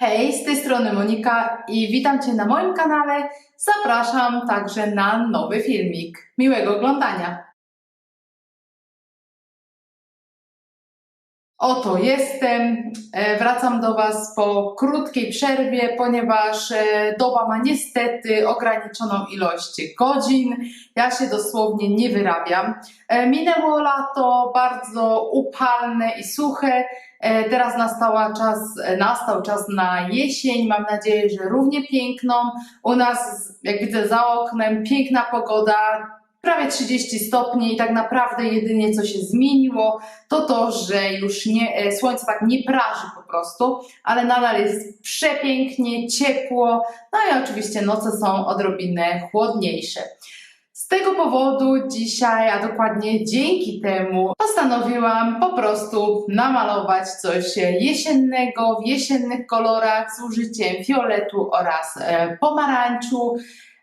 Hej, z tej strony Monika i witam Cię na moim kanale. Zapraszam także na nowy filmik. Miłego oglądania. Oto jestem. E, Wracam do Was po krótkiej przerwie, ponieważ e, doba ma niestety ograniczoną ilość godzin. Ja się dosłownie nie wyrabiam. E, Minęło lato bardzo upalne i suche. E, Teraz nastała czas, e, nastał czas na jesień. Mam nadzieję, że równie piękną. U nas, jak widzę za oknem, piękna pogoda, prawie 30 stopni i tak naprawdę jedynie co się zmieniło, to to, że już nie, e, słońce tak nie praży po prostu, ale nadal jest przepięknie, ciepło, no i oczywiście noce są odrobinę chłodniejsze. Z tego powodu dzisiaj, a dokładnie dzięki temu, postanowiłam po prostu namalować coś jesiennego, w jesiennych kolorach z użyciem fioletu oraz e, pomarańczu.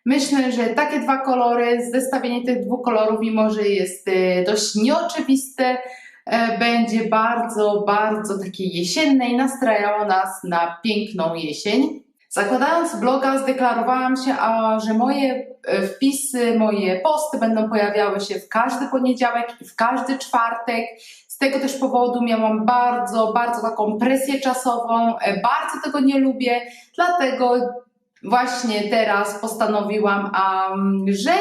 Myślę, że takie dwa kolory, zestawienie tych dwóch kolorów, mimo że jest e, dość nieoczywiste, e, będzie bardzo, bardzo takie jesienne i nastrajało nas na piękną jesień. Zakładając bloga, zdeklarowałam się, a, że moje e, wpisy, moje posty będą pojawiały się w każdy poniedziałek i w każdy czwartek. Z tego też powodu miałam bardzo, bardzo taką presję czasową, e, bardzo tego nie lubię, dlatego właśnie teraz postanowiłam, um, że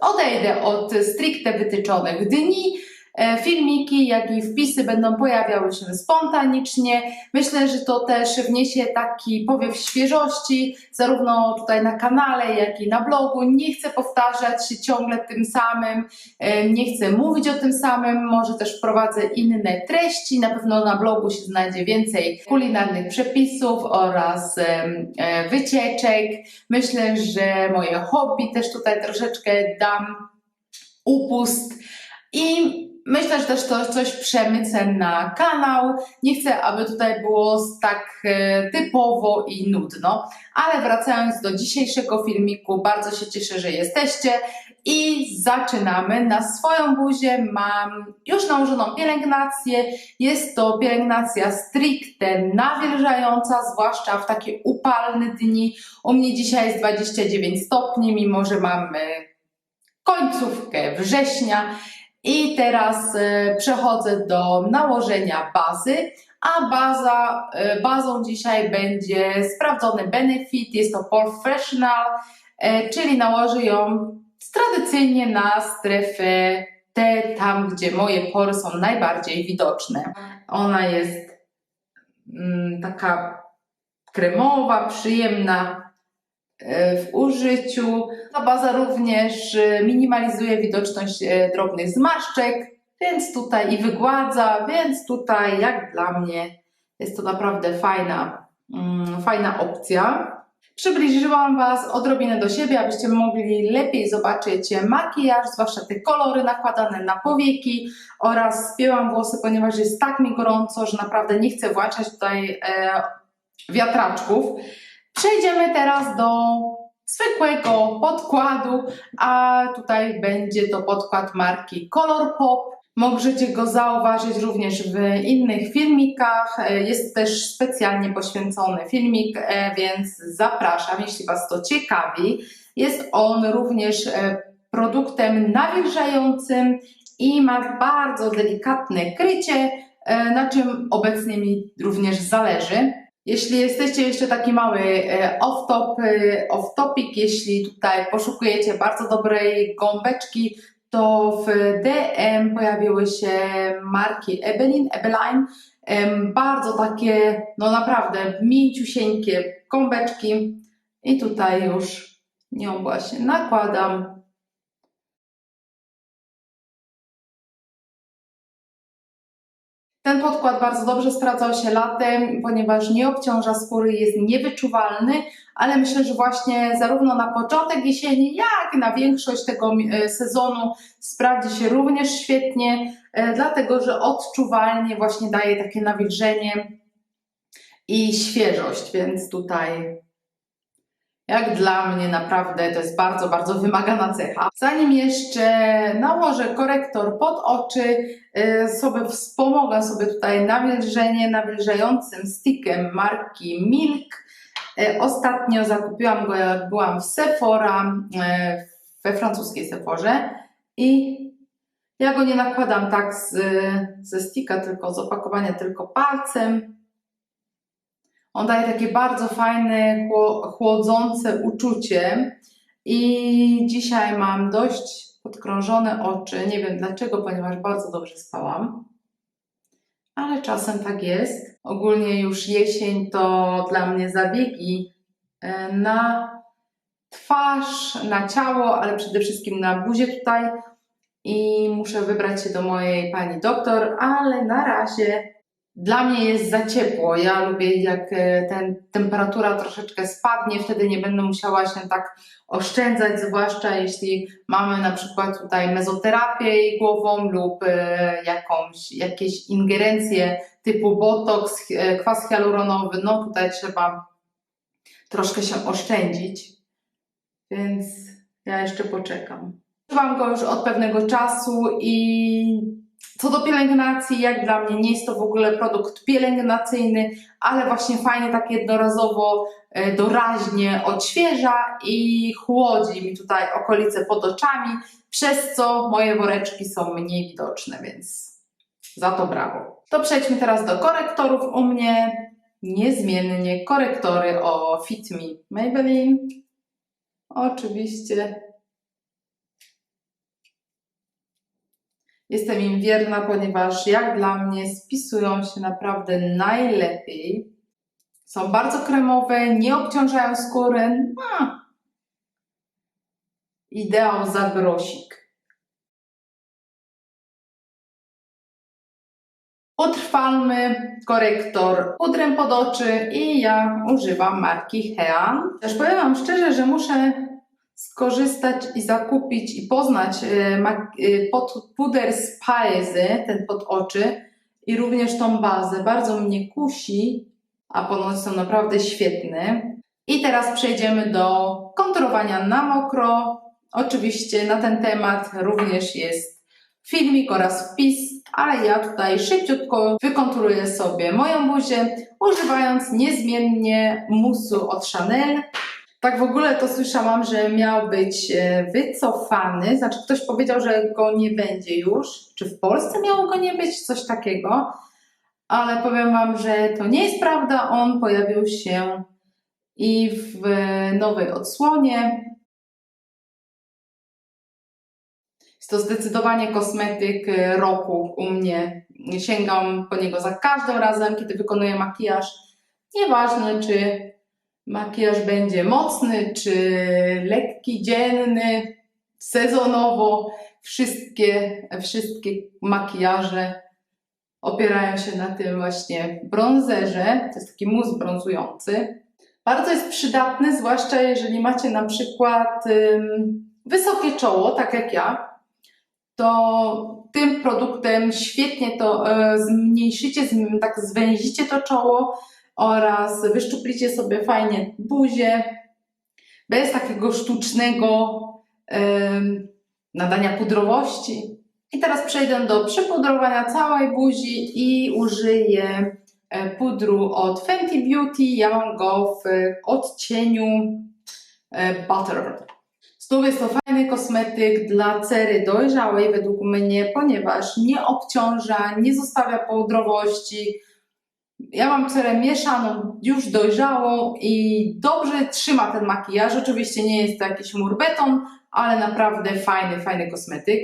odejdę od stricte wytyczonych dni. E, Filmiki, jak i wpisy będą pojawiały się spontanicznie. Myślę, że to też wniesie taki powiew świeżości, zarówno tutaj na kanale, jak i na blogu. Nie chcę powtarzać się ciągle tym samym, e, nie chcę mówić o tym samym, może też wprowadzę inne treści. Na pewno na blogu się znajdzie więcej kulinarnych przepisów oraz e, wycieczek. Myślę, że moje hobby też tutaj troszeczkę dam upust. I myślę, że też to coś przemycę na kanał. Nie chcę, aby tutaj było tak e, typowo i nudno. Ale wracając do dzisiejszego filmiku, bardzo się cieszę, że jesteście. I zaczynamy. Na swoją buzię mam już nałożoną pielęgnację. Jest to pielęgnacja stricte nawilżająca, zwłaszcza w takie upalne dni. U mnie dzisiaj jest 29 stopni, mimo że mamy końcówkę września. I teraz e, przechodzę do nałożenia bazy, a baza, e, bazą dzisiaj będzie sprawdzony Benefit, jest to Professional, e, czyli nałożę ją tradycyjnie na strefę te, tam gdzie moje pory są najbardziej widoczne. Ona jest mm, taka kremowa, przyjemna w użyciu. Ta baza również e, minimalizuje widoczność e, drobnych zmarszczek, więc tutaj i wygładza, więc tutaj jak dla mnie jest to naprawdę fajna, mm, fajna opcja. Przybliżyłam Was odrobinę do siebie, abyście mogli lepiej zobaczyć makijaż, zwłaszcza te kolory nakładane na powieki oraz spięłam włosy, ponieważ jest tak mi gorąco, że naprawdę nie chcę włączać tutaj e, wiatraczków. Przejdziemy teraz do zwykłego podkładu, a tutaj będzie to podkład marki Colourpop. Możecie go zauważyć również w innych filmikach. E, Jest też specjalnie poświęcony filmik, e, więc zapraszam, jeśli Was to ciekawi. Jest on również e, produktem nawilżającym i ma bardzo delikatne krycie, na czym obecnie mi również zależy. Jeśli jesteście jeszcze taki mały e, off-top, e, off-topic, jeśli tutaj poszukujecie bardzo dobrej gąbeczki, to w DM pojawiły się marki Ebelin, Ebeline, bardzo takie, no naprawdę mięciusieńkie gąbeczki i tutaj już nią właśnie nakładam. Ten podkład bardzo dobrze sprawdzał się latem, ponieważ nie obciąża skóry, jest niewyczuwalny, ale myślę, że właśnie zarówno na początek jesieni, jak i na większość tego e, sezonu sprawdzi się również świetnie, e, dlatego że odczuwalnie właśnie daje takie nawilżenie i świeżość, więc tutaj Jak dla mnie naprawdę to jest bardzo, bardzo wymagana cecha. Zanim jeszcze nałożę korektor pod oczy, y, sobie wspomogę sobie tutaj nawilżenie nawilżającym stickiem marki Milk. Y, Ostatnio zakupiłam go jak byłam w Sephora, y, we francuskiej Sephorze i ja go nie nakładam tak z, ze sticka, tylko z opakowania, tylko palcem. On daje takie bardzo fajne, chło- chłodzące uczucie. I dzisiaj mam dość podkrążone oczy. Nie wiem dlaczego, ponieważ bardzo dobrze spałam. Ale czasem tak jest. Ogólnie już jesień to dla mnie zabiegi e, na twarz, na ciało, ale przede wszystkim na buzię tutaj. I muszę wybrać się do mojej pani doktor, ale na razie dla mnie jest za ciepło. Ja lubię, jak e, ten, temperatura troszeczkę spadnie, wtedy nie będę musiała się tak oszczędzać, zwłaszcza jeśli mamy na przykład tutaj mezoterapię głową lub e, jakąś, jakieś ingerencje typu botoks, e, kwas hialuronowy. No tutaj trzeba troszkę się oszczędzić, więc ja jeszcze poczekam. Używam go już od pewnego czasu i co do pielęgnacji, jak dla mnie nie jest to w ogóle produkt pielęgnacyjny, ale właśnie fajnie tak jednorazowo, e, doraźnie odświeża i chłodzi mi tutaj okolice pod oczami, przez co moje woreczki są mniej widoczne, więc za to brawo. To przejdźmy teraz do korektorów u mnie. Niezmiennie korektory o Fit Me Maybelline. Oczywiście Jestem im wierna, ponieważ jak dla mnie spisują się naprawdę najlepiej. Są bardzo kremowe, nie obciążają skóry. No. Ideał za grosik. Utrwalmy korektor pudrem pod oczy i ja używam marki Hean. Też powiem Wam szczerze, że muszę skorzystać i zakupić i poznać ma- e, pod, puder z Paezy, ten pod oczy i również tą bazę. Bardzo mnie kusi, a ponoć są naprawdę świetne. I teraz przejdziemy do konturowania na mokro. Oczywiście na ten temat również jest filmik oraz wpis, ale ja tutaj szybciutko wykonturuję sobie moją buzię, używając niezmiennie musu od Chanel. Tak w ogóle to słyszałam, że miał być e, wycofany, znaczy ktoś powiedział, że go nie będzie już. Czy w Polsce miało go nie być? Coś takiego. Ale powiem Wam, że to nie jest prawda. On pojawił się i w nowej odsłonie. Jest to zdecydowanie kosmetyk e, roku u mnie. Sięgam po niego za każdym razem, kiedy wykonuję makijaż. Nieważne, czy makijaż będzie mocny, czy lekki, dzienny, sezonowo. Wszystkie, wszystkie makijaże opierają się na tym właśnie bronzerze. To jest taki mus brązujący. Bardzo jest przydatny, zwłaszcza jeżeli macie na przykład wysokie czoło, tak jak ja, to tym produktem świetnie to e, zmniejszycie, zm- tak zwęzicie to czoło oraz wyszczuplicie sobie fajnie buzię bez takiego sztucznego nadania pudrowości. I teraz przejdę do przypudrowania całej buzi i użyję e, pudru od Fenty Beauty. Ja mam go w odcieniu e, Butter. Znów jest to fajny kosmetyk dla cery dojrzałej według mnie, ponieważ nie obciąża, nie zostawia połudrowości. Ja mam cerę mieszaną, już dojrzałą i dobrze trzyma ten makijaż. Oczywiście nie jest to jakiś murbeton, ale naprawdę fajny, fajny kosmetyk.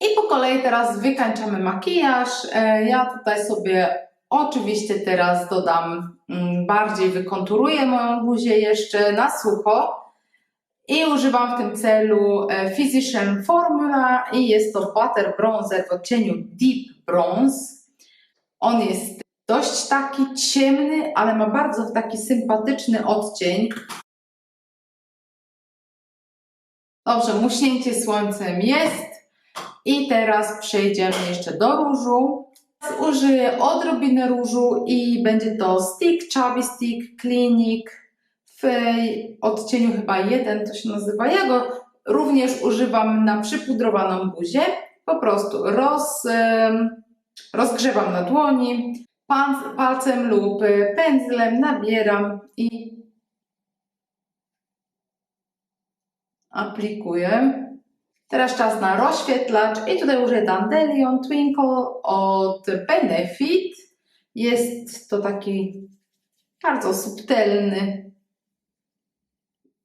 I po kolei teraz wykańczamy makijaż. E, Ja tutaj sobie oczywiście teraz dodam, mm, bardziej wykonturuję moją buzię jeszcze na sucho. I używam w tym celu e, Physician Formula i jest to Butter Bronzer w odcieniu Deep Bronze. On jest dość taki ciemny, ale ma bardzo taki sympatyczny odcień. Dobrze, muśnięcie słońcem jest. I teraz przejdziemy jeszcze do różu. Użyję odrobinę różu i będzie to Stick, Chubby Stick, Clinic w odcieniu chyba jeden to się nazywa. Ja go również używam na przypudrowaną buzię. Po prostu roz, rozgrzewam na dłoni, palcem lub pędzlem nabieram i aplikuję. Teraz czas na rozświetlacz i tutaj użyję Dandelion Twinkle od Benefit. Jest to taki bardzo subtelny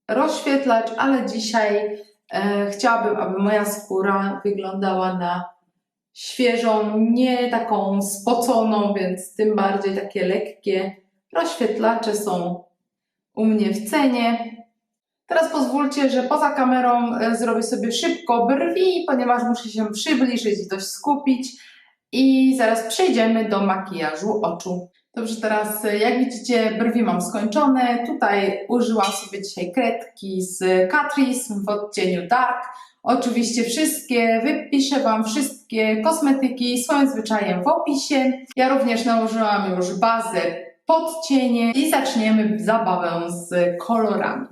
rozświetlacz, ale dzisiaj e, chciałabym, aby moja skóra wyglądała na świeżą, nie taką spoconą, więc tym bardziej takie lekkie rozświetlacze są u mnie w cenie. Teraz pozwólcie, że poza kamerą e, zrobię sobie szybko brwi, ponieważ muszę się przybliżyć i dość skupić. I zaraz przejdziemy do makijażu oczu. Dobrze, teraz e, jak widzicie brwi mam skończone. Tutaj użyłam sobie dzisiaj kredki z Catrice w odcieniu Dark. Oczywiście wszystkie, wypiszę Wam wszystkie kosmetyki swoim zwyczajem w opisie. Ja również nałożyłam już bazę pod cienie i zaczniemy zabawę z kolorami.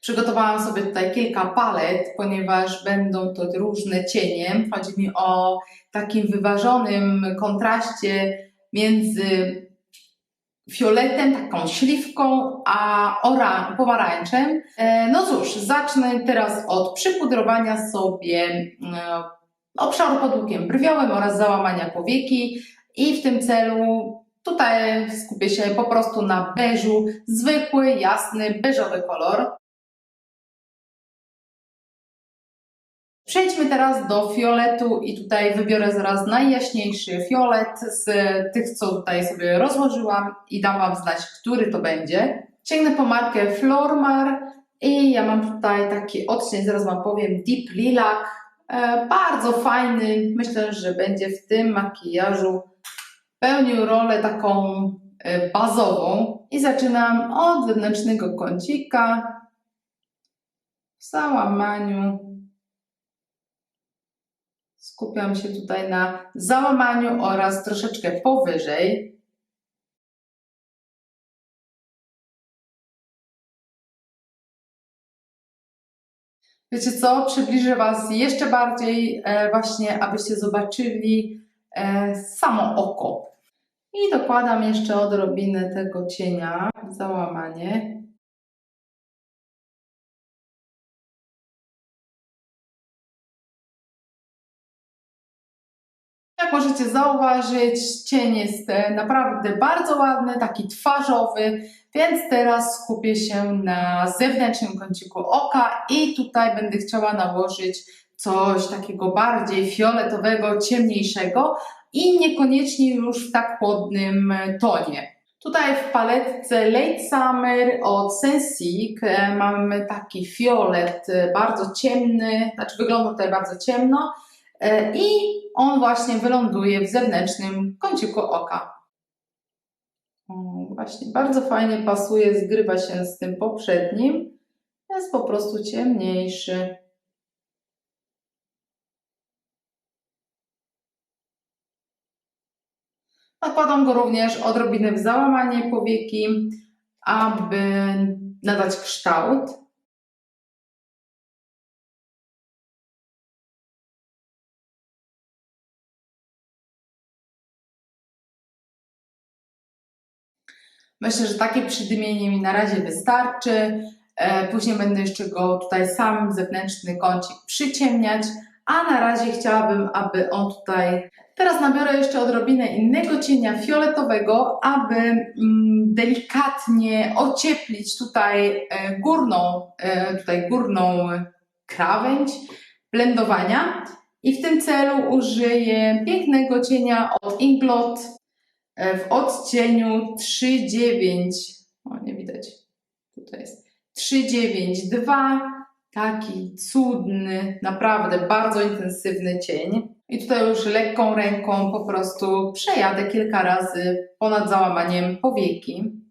Przygotowałam sobie tutaj kilka palet, ponieważ będą to różne cienie. Chodzi mi o takim wyważonym kontraście między fioletem, taką śliwką, a oran- pomarańczem. E, No cóż, zacznę teraz od przypudrowania sobie e, obszaru pod łukiem brwiowym oraz załamania powieki i w tym celu tutaj skupię się po prostu na beżu, zwykły, jasny, beżowy kolor. Przejdźmy teraz do fioletu i tutaj wybiorę zaraz najjaśniejszy fiolet z tych, co tutaj sobie rozłożyłam i dam Wam znać, który to będzie. Sięgnę po markę Flormar i ja mam tutaj taki odcień, zaraz Wam powiem, Deep Lilac. E, bardzo fajny, myślę, że będzie w tym makijażu pełnił rolę taką e, bazową. I zaczynam od wewnętrznego kącika w załamaniu Skupiam się tutaj na załamaniu oraz troszeczkę powyżej. Wiecie co? Przybliżę Was jeszcze bardziej, e, właśnie abyście zobaczyli e, samo oko. I dokładam jeszcze odrobinę tego cienia, załamanie. Jak możecie zauważyć, cień jest e, naprawdę bardzo ładny, taki twarzowy, więc teraz skupię się na zewnętrznym kąciku oka i tutaj będę chciała nałożyć coś takiego bardziej fioletowego, ciemniejszego i niekoniecznie już w tak chłodnym e, tonie. Tutaj w paletce Late Summer od Sensic e, mamy taki fiolet e, bardzo ciemny, znaczy wygląda tutaj bardzo ciemno i on właśnie wyląduje w zewnętrznym kąciku oka. Właśnie bardzo fajnie pasuje, zgrywa się z tym poprzednim. Jest po prostu ciemniejszy. Nakładam go również odrobinę w załamanie powieki, aby nadać kształt. Myślę, że takie przydymienie mi na razie wystarczy. E, Później będę jeszcze go tutaj sam zewnętrzny kącik przyciemniać, a na razie chciałabym, aby on tutaj. Teraz nabiorę jeszcze odrobinę innego cienia fioletowego, aby mm, delikatnie ocieplić tutaj e, górną, e, tutaj górną krawędź blendowania. I w tym celu użyję pięknego cienia od Inglot w odcieniu 3,9. O, nie widać. Tutaj jest 392. Taki cudny, naprawdę bardzo intensywny cień. I tutaj już lekką ręką po prostu przejadę kilka razy ponad załamaniem powieki.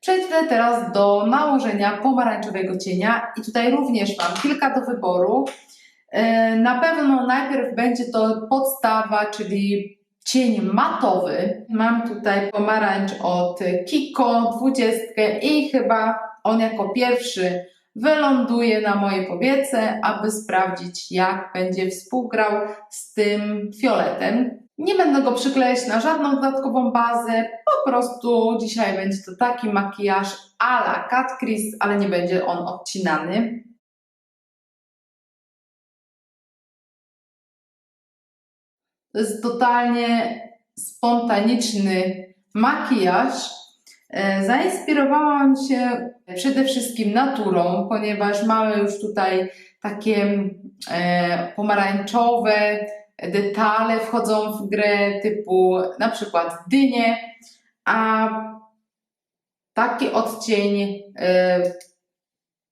Przejdźmy teraz do nałożenia pomarańczowego cienia i tutaj również mam kilka do wyboru. E, Na pewno najpierw będzie to podstawa, czyli cień matowy. Mam tutaj pomarańcz od Kiko 20 i chyba on jako pierwszy wyląduje na mojej powiece, aby sprawdzić jak będzie współgrał z tym fioletem. Nie będę go przyklejać na żadną dodatkową bazę, po prostu dzisiaj będzie to taki makijaż a la Cat Chris, ale nie będzie on odcinany. To jest totalnie spontaniczny makijaż. E, Zainspirowałam się przede wszystkim naturą, ponieważ mamy już tutaj takie e, pomarańczowe detale wchodzą w grę typu na przykład dynie, a taki odcień e,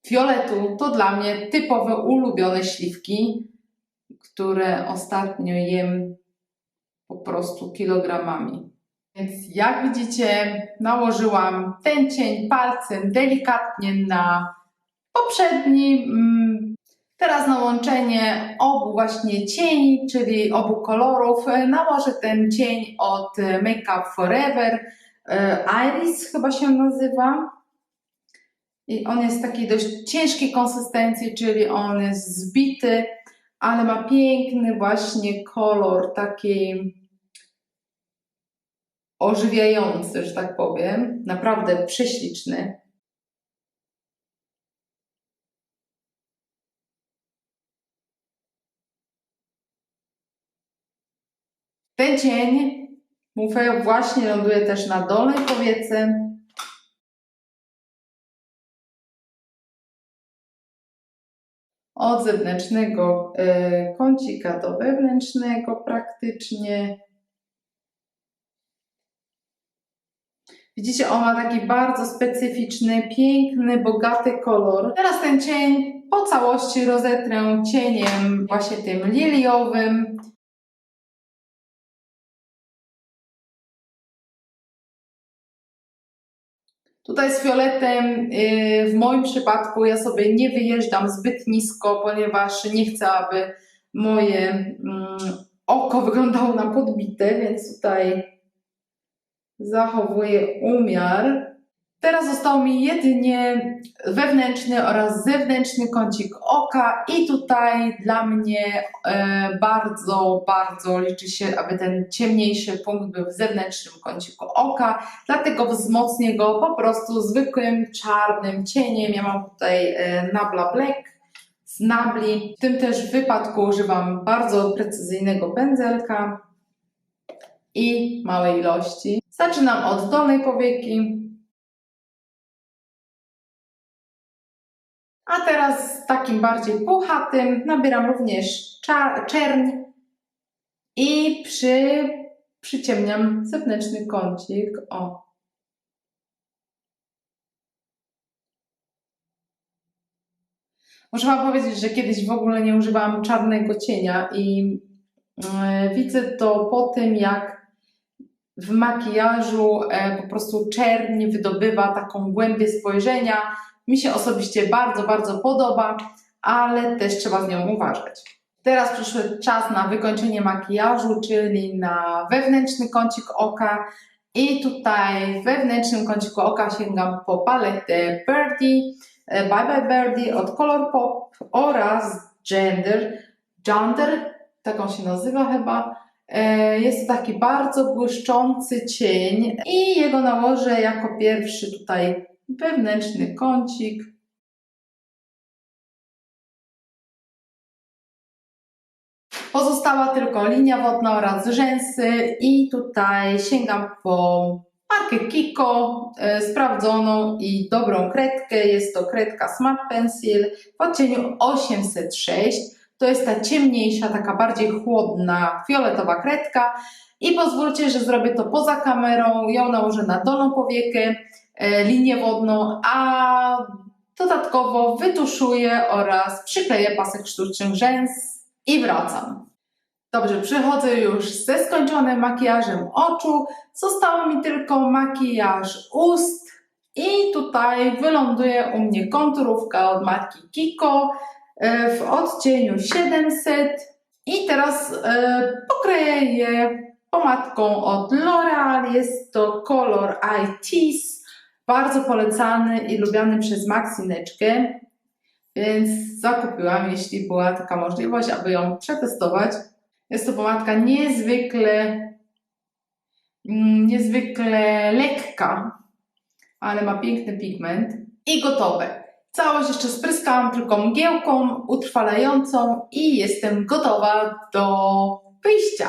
fioletu to dla mnie typowe ulubione śliwki, które ostatnio jem po prostu kilogramami. Więc jak widzicie, nałożyłam ten cień palcem delikatnie na poprzedni. mm, Teraz na łączenie obu właśnie cieni, czyli obu kolorów, nałożę ten cień od Make Up Forever. e, Iris chyba się nazywa. I on jest takiej dość ciężkiej konsystencji, czyli on jest zbity, ale ma piękny właśnie kolor, taki ożywiający, że tak powiem. Naprawdę prześliczny. Ten cień, mówię, właśnie ląduje też na dolnej powiece. Od zewnętrznego e, kącika do wewnętrznego praktycznie. Widzicie, on ma taki bardzo specyficzny, piękny, bogaty kolor. Teraz ten cień po całości rozetrę cieniem właśnie tym liliowym. Tutaj z fioletem yy, w moim przypadku ja sobie nie wyjeżdżam zbyt nisko, ponieważ nie chcę, aby moje mm, oko wyglądało na podbite, więc tutaj zachowuję umiar. Teraz został mi jedynie wewnętrzny oraz zewnętrzny kącik oka i tutaj dla mnie e, bardzo, bardzo liczy się, aby ten ciemniejszy punkt był w zewnętrznym kąciku oka, dlatego wzmocnię go po prostu zwykłym czarnym cieniem. Ja mam tutaj e, Nabla Black z Nabli. W tym też wypadku używam bardzo precyzyjnego pędzelka i małej ilości. Zaczynam od dolnej powieki. A teraz takim bardziej puchatym nabieram również czerń i przy, przyciemniam zewnętrzny kącik. O. Muszę Wam powiedzieć, że kiedyś w ogóle nie używałam czarnego cienia i e, widzę to po tym, jak w makijażu e, po prostu czerń wydobywa taką głębię spojrzenia. Mi się osobiście bardzo, bardzo podoba, ale też trzeba z nią uważać. Teraz przyszedł czas na wykończenie makijażu, czyli na wewnętrzny kącik oka. I tutaj w wewnętrznym kąciku oka sięgam po paletę Birdie, e, Bye Bye Birdie od Colourpop oraz Gender, Gender, taką się nazywa chyba. E, Jest to taki bardzo błyszczący cień i jego nałożę jako pierwszy tutaj wewnętrzny kącik. Pozostała tylko linia wodna oraz rzęsy i tutaj sięgam po markę Kiko, e, sprawdzoną i dobrą kredkę. Jest to kredka Smart Pencil w odcieniu 806. To jest ta ciemniejsza, taka bardziej chłodna, fioletowa kredka. I pozwólcie, że zrobię to poza kamerą. Ją nałożę na dolną powiekę, e, linię wodną, a dodatkowo wytuszuję oraz przykleję pasek sztucznych rzęs i wracam. Dobrze, przychodzę już ze skończonym makijażem oczu. Zostało mi tylko makijaż ust I tutaj wyląduje u mnie konturówka od marki Kiko w odcieniu 700 i teraz e, pokryję je pomadką od L'Oreal. Jest to kolor iTease, bardzo polecany i lubiany przez Maksineczkę, więc zakupiłam, jeśli była taka możliwość, aby ją przetestować. Jest to pomadka niezwykle, mm, niezwykle lekka, ale ma piękny pigment i gotowe. Całość jeszcze spryskałam tylko mgiełką utrwalającą i jestem gotowa do wyjścia.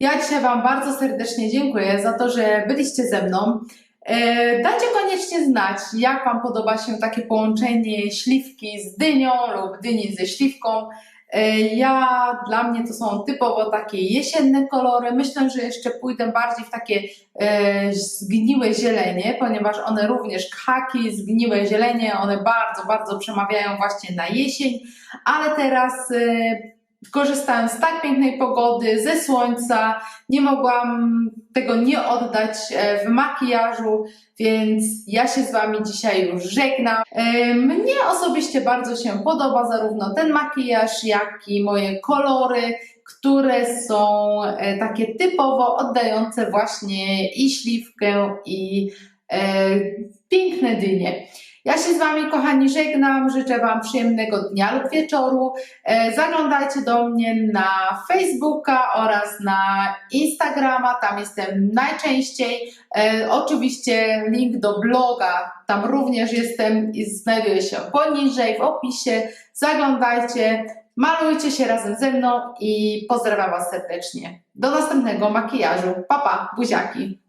Ja dzisiaj Wam bardzo serdecznie dziękuję za to, że byliście ze mną. E, Dajcie koniecznie znać, jak Wam podoba się takie połączenie śliwki z dynią lub dyni ze śliwką. E, Ja, dla mnie to są typowo takie jesienne kolory. Myślę, że jeszcze pójdę bardziej w takie e, zgniłe zielenie, ponieważ one również khaki, zgniłe zielenie, one bardzo, bardzo przemawiają właśnie na jesień, ale teraz e, korzystając z tak pięknej pogody, ze słońca, nie mogłam tego nie oddać e, w makijażu, więc ja się z Wami dzisiaj już żegnam. E, Mnie osobiście bardzo się podoba zarówno ten makijaż, jak i moje kolory, które są e, takie typowo oddające właśnie i śliwkę, i piękne dynie. Ja się z Wami, kochani, żegnam. Życzę Wam przyjemnego dnia lub wieczoru. E, Zaglądajcie do mnie na Facebooka oraz na Instagrama. Tam jestem najczęściej. E, Oczywiście link do bloga tam również jestem i znajduje się poniżej w opisie. Zaglądajcie, malujcie się razem ze mną i pozdrawiam Was serdecznie. Do następnego makijażu. Papa, pa, buziaki.